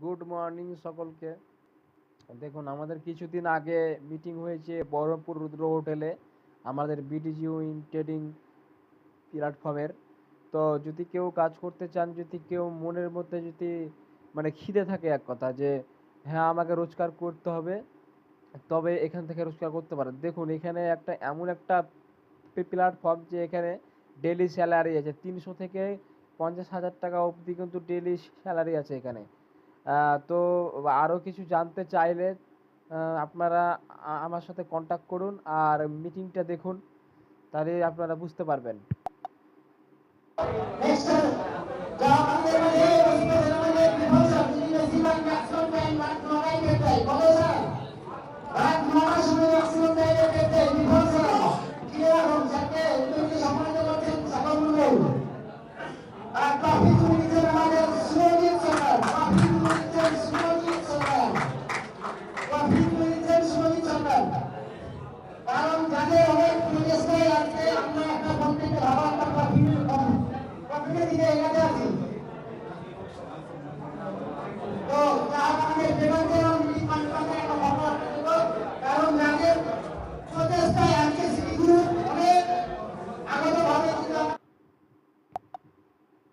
Good morning সকলকে। দেখুন, আমাদের কিছুদিন আগে মিটিং হয়েছে বহরমপুর রুদ্র হোটেলে আমাদের বিডিজিও ইন ট্রেডিং প্ল্যাটফর্মের। তো যদি কেউ কাজ করতে চান, যদি কেউ মনের মধ্যে যদি মানে খিদে থাকে এক কথা যে হ্যাঁ আমাকে রোজগার করতে হবে, তবে এখান থেকে রোজগার করতে পারেন। দেখুন, এখানে একটা এমন একটা প্ল্যাটফর্ম যে এখানে ডেলি স্যালারি আছে। তিনশো থেকে পঞ্চাশ হাজার টাকা অবধি কিন্তু ডেলি স্যালারি আছে এখানে। তো আরও কিছু জানতে চাইলে আপনারা আমার সাথে কন্ট্যাক্ট করুন আর মিটিংটা দেখুন, তাহলে আপনারা বুঝতে পারবেন।